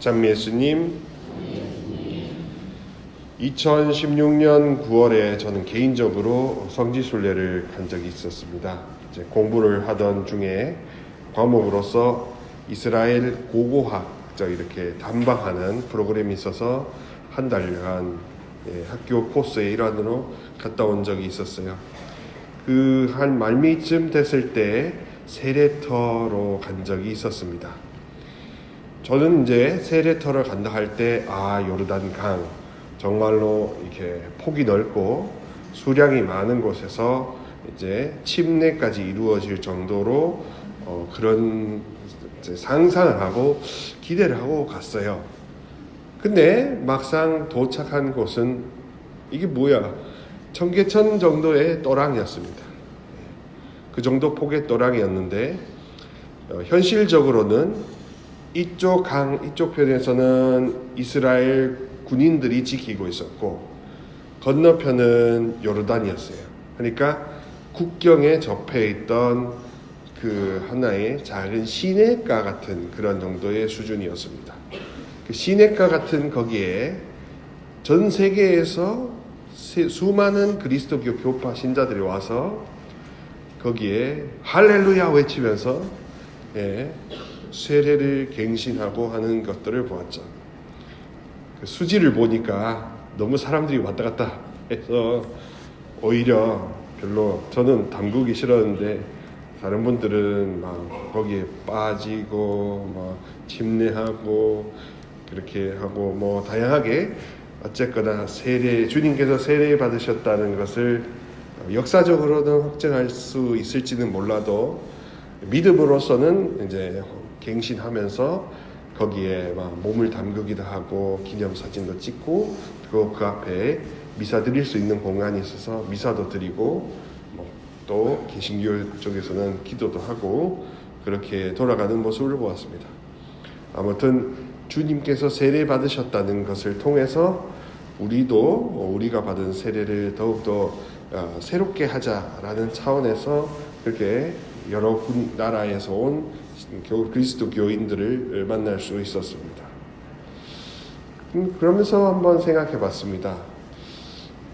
참 예수님 2016년 9월에 저는 개인적으로 성지순례를 간 적이 있었습니다. 이제 공부를 하던 중에 과목으로서 이스라엘 고고학 저 이렇게 담방하는 프로그램이 있어서 한 달간 예, 학교 코스의 일환으로 갔다 온 적이 있었어요. 그 한 말미쯤 됐을 때 세례터로 간 적이 있었습니다. 저는 이제 세례터를 간다 할 때 아 요르단 강 정말로 이렇게 폭이 넓고 수량이 많은 곳에서 이제 침례까지 이루어질 정도로 어, 그런 상상을 하고 기대를 하고 갔어요. 근데 막상 도착한 곳은 이게 뭐야? 청계천 정도의 또랑이었습니다. 그 정도 폭의 또랑이었는데 어, 현실적으로는 이쪽 강 이쪽 편에서는 이스라엘 군인들이 지키고 있었고 건너편은 요르단이었어요. 그러니까 국경에 접해 있던 그 하나의 작은 시내가 같은 그런 정도의 수준이었습니다. 그 시내가 같은 거기에 전 세계에서 세- 수많은 그리스도교 교파 신자들이 와서 거기에 할렐루야 외치면서 예, 세례를 갱신하고 하는 것들을 보았죠. 그 수지를 보니까 너무 사람들이 왔다 갔다 해서 오히려 별로 저는 담그기 싫었는데 다른 분들은 막 거기에 빠지고 막 침례하고 그렇게 하고 뭐 다양하게 어쨌거나 세례 주님께서 세례 받으셨다는 것을 역사적으로는 확정할 수 있을지는 몰라도 믿음으로서는 이제 갱신하면서 거기에 막 몸을 담그기도 하고 기념 사진도 찍고 그, 그 앞에 미사 드릴 수 있는 공간이 있어서 미사도 드리고 뭐 또 개신교 쪽에서는 기도도 하고 그렇게 돌아가는 모습을 보았습니다. 아무튼 주님께서 세례 받으셨다는 것을 통해서 우리도 우리가 받은 세례를 더욱더 어, 새롭게 하자라는 차원에서 그렇게 여러 군 나라에서 온 교- 그리스도 교인들을 만날 수 있었습니다. 음, 그러면서 한번 생각해 봤습니다.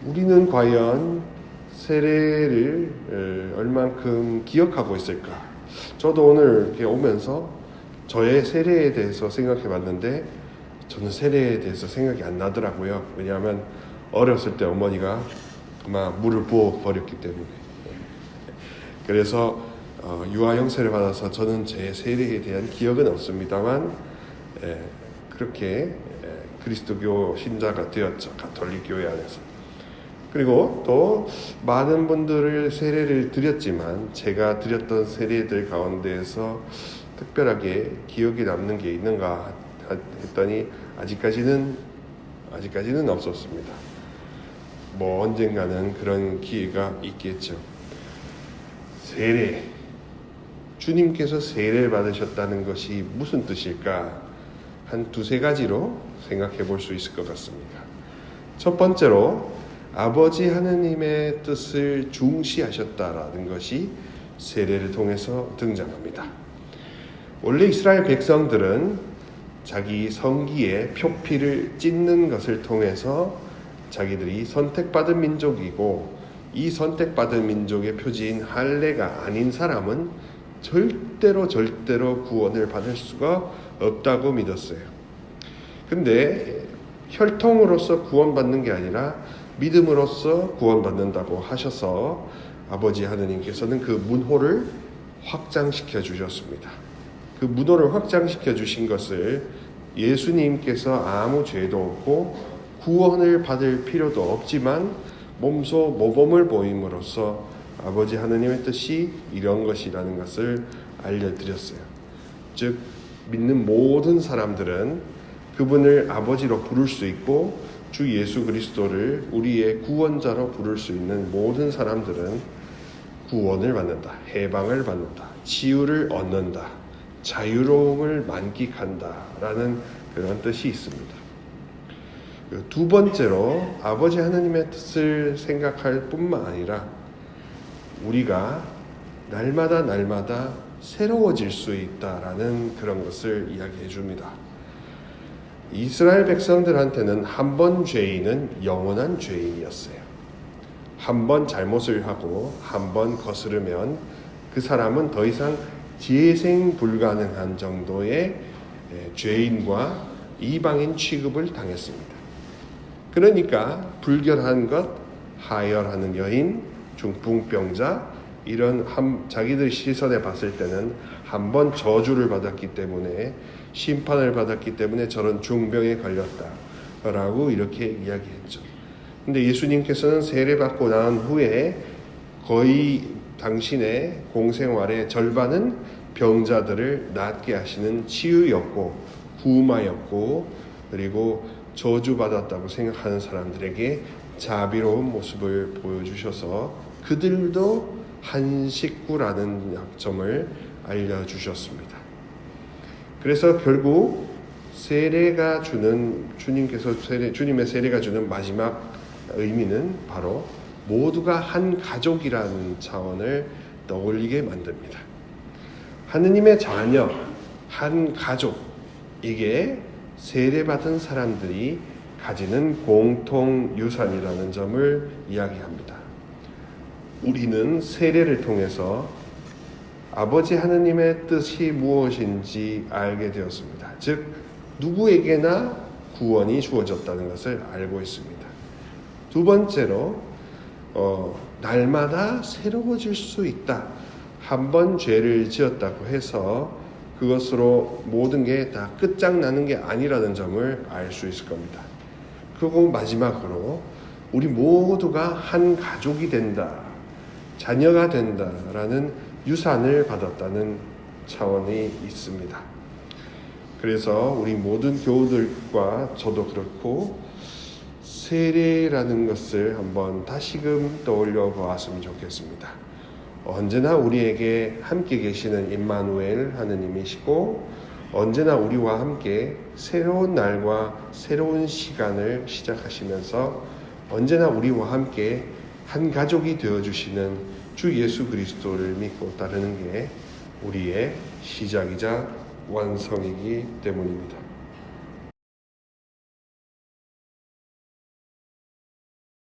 우리는 과연 세례를 에, 얼만큼 기억하고 있을까? 저도 오늘 이렇게 오면서 저의 세례에 대해서 생각해 봤는데 저는 세례에 대해서 생각이 안 나더라고요. 왜냐하면 어렸을 때 어머니가 아마 물을 부어 버렸기 때문에. 그래서 어, 유아 형세를 받아서 저는 제 세례에 대한 기억은 없습니다만 에, 그렇게 에, 그리스도교 신자가 되었죠 가톨릭 교회 안에서. 그리고 또 많은 분들을 세례를 드렸지만 제가 드렸던 세례들 가운데에서 특별하게 기억에 남는 게 있는가 했더니 아직까지는 아직까지는 없었습니다. 뭐 언젠가는 그런 기회가 있겠죠. 세례 주님께서 세례를 받으셨다는 것이 무슨 뜻일까? 한 두세 가지로 생각해 볼 수 있을 것 같습니다. 첫 번째로 아버지 하느님의 뜻을 중시하셨다라는 것이 세례를 통해서 등장합니다. 원래 이스라엘 백성들은 자기 성기에 표피를 찢는 것을 통해서 자기들이 선택받은 민족이고 이 선택받은 민족의 표지인 할례가 아닌 사람은 절대로 절대로 구원을 받을 수가 없다고 믿었어요. 근데 혈통으로서 구원받는 게 아니라 믿음으로써 구원받는다고 하셔서 아버지 하느님께서는 그 문호를 확장시켜 주셨습니다. 그 문호를 확장시켜 주신 것을 예수님께서 아무 죄도 없고 구원을 받을 필요도 없지만 몸소 모범을 보임으로써 아버지 하느님의 뜻이 이런 것이라는 것을 알려드렸어요. 즉 믿는 모든 사람들은 그분을 아버지로 부를 수 있고 주 예수 그리스도를 우리의 구원자로 부를 수 있는 모든 사람들은 구원을 받는다, 해방을 받는다, 치유를 얻는다, 자유로움을 만끽한다라는 그런 뜻이 있습니다. 그두 번째로 아버지 하나님의 뜻을 생각할 뿐만 아니라 우리가 날마다 날마다 새로워질 수 있다라는 그런 것을 이야기해 줍니다. 이스라엘 백성들한테는 한 번 죄인은 영원한 죄인이었어요. 한 번 잘못을 하고 한 번 거스르면 그 사람은 더 이상 재생 불가능한 정도의 예, 죄인과 이방인 취급을 당했습니다. 그러니까 불결한 것, 하열하는 여인, 중풍병자 이런 한, 자기들 시선에 봤을 때는 한 번 저주를 받았기 때문에 심판을 받았기 때문에 저런 중병에 걸렸다라고 이렇게 이야기했죠. 근데 예수님께서는 세례 받고 난 후에 거의 당신의 공생활의 절반은 병자들을 낫게 하시는 치유였고 구마였고 그리고 저주받았다고 생각하는 사람들에게 자비로운 모습을 보여주셔서 그들도 한 식구라는 약점을 알려주셨습니다. 그래서 결국 세례가 주는 주님께서 세례, 주님의 세례가 주는 마지막 의미는 바로 모두가 한 가족이라는 차원을 떠올리게 만듭니다. 하느님의 자녀, 한 가족, 이게 세례받은 사람들이 가지는 공통 유산이라는 점을 이야기합니다. 우리는 세례를 통해서 아버지 하느님의 뜻이 무엇인지 알게 되었습니다. 즉, 누구에게나 구원이 주어졌다는 것을 알고 있습니다. 두 번째로, 어, 날마다 새로워질 수 있다. 한 번 죄를 지었다고 해서 그것으로 모든 게 다 끝장나는 게 아니라는 점을 알 수 있을 겁니다. 그리고 마지막으로 우리 모두가 한 가족이 된다. 자녀가 된다라는 유산을 받았다는 차원이 있습니다. 그래서 우리 모든 교우들과 저도 그렇고 세례라는 것을 한번 다시금 떠올려 보았으면 좋겠습니다. 언제나 우리에게 함께 계시는 임마누엘 하느님이시고 언제나 우리와 함께 새로운 날과 새로운 시간을 시작하시면서 언제나 우리와 함께 한 가족이 되어 주시는 주 예수 그리스도를 믿고 따르는 게 우리의 시작이자 완성이기 때문입니다.